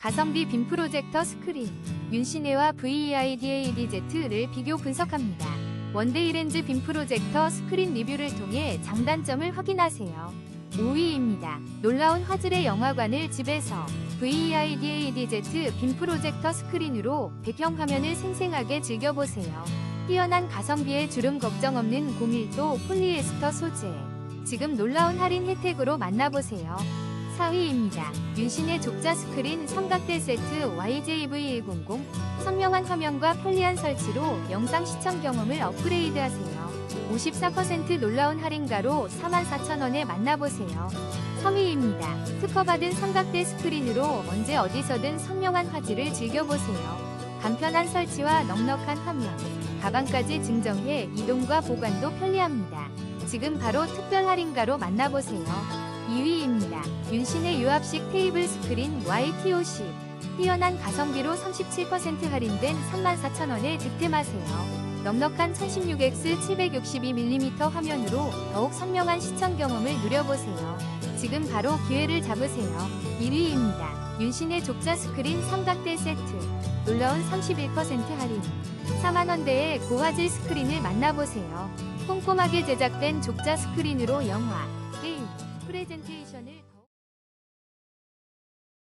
가성비 빔 프로젝터 스크린, 윤신혜와 VEIDADZ를 비교 분석합니다. 원데이 렌즈 빔 프로젝터 스크린 리뷰를 통해 장단점을 확인하세요. 5위입니다. 놀라운 화질의 영화관을 집에서 VEIDADZ 빔 프로젝터 스크린으로 배경 화면을 생생하게 즐겨보세요. 뛰어난 가성비에 주름 걱정 없는 01도 폴리에스터 소재. 지금 놀라운 할인 혜택으로 만나보세요. 4위입니다. 윤신의 족자 스크린 삼각대 세트 YJV100 선명한 화면과 편리한 설치로 영상 시청 경험을 업그레이드하세요. 54% 놀라운 할인가로 44,000원에 만나보세요. 3위입니다. 특허받은 삼각대 스크린으로 언제 어디서든 선명한 화질을 즐겨보세요. 간편한 설치와 넉넉한 화면, 가방까지 증정해 이동과 보관도 편리합니다. 지금 바로 특별 할인가로 만나보세요. 2위입니다. 윤신의 유압식 테이블 스크린 YTO10. 뛰어난 가성비로 37% 할인된 34,000원에 득템하세요. 넉넉한 1016x 762mm 화면으로 더욱 선명한 시청 경험을 누려보세요. 지금 바로 기회를 잡으세요. 1위입니다. 윤신의 족자 스크린 삼각대 세트. 놀라운 31% 할인. 4만원대의 고화질 스크린을 만나보세요. 꼼꼼하게 제작된 족자 스크린으로 영화, 프레젠테이션을